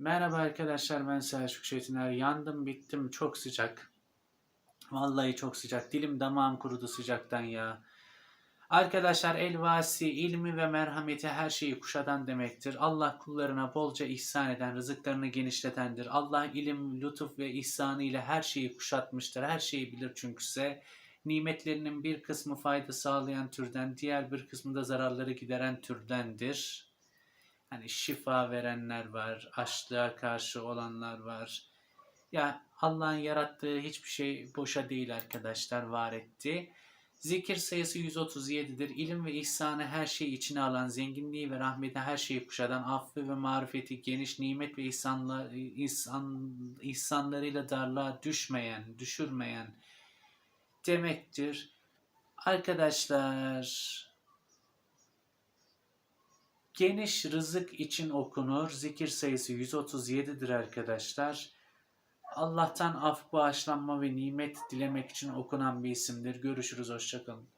Merhaba arkadaşlar ben Selçuk Çetiner. Yandım bittim çok sıcak. Vallahi çok sıcak. Dilim damağım kurudu sıcaktan ya. Arkadaşlar elvasi, ilmi ve merhameti her şeyi kuşatan demektir. Allah kullarına bolca ihsan eden, rızıklarını genişletendir. Allah ilim, lütuf ve ihsanı ile her şeyi kuşatmıştır. Her şeyi bilir çünkü ise nimetlerinin bir kısmı fayda sağlayan türden, diğer bir kısmı da zararları gideren türdendir. Hani şifa verenler var, açlığa karşı olanlar var. Ya Allah'ın yarattığı hiçbir şey boşa değil arkadaşlar, var etti. Zikir sayısı 137'dir. İlim ve ihsanı her şeyi içine alan, zenginliği ve rahmeti her şeyi kuşatan, affı ve marifeti geniş, nimet ve ihsanla, ihsan, ihsanlarıyla darlığa düşmeyen, düşürmeyen demektir. Arkadaşlar, Geniş rızık için okunur. Zikir sayısı 137'dir arkadaşlar. Allah'tan af bağışlanma ve nimet dilemek için okunan bir isimdir. Görüşürüz, hoşçakalın.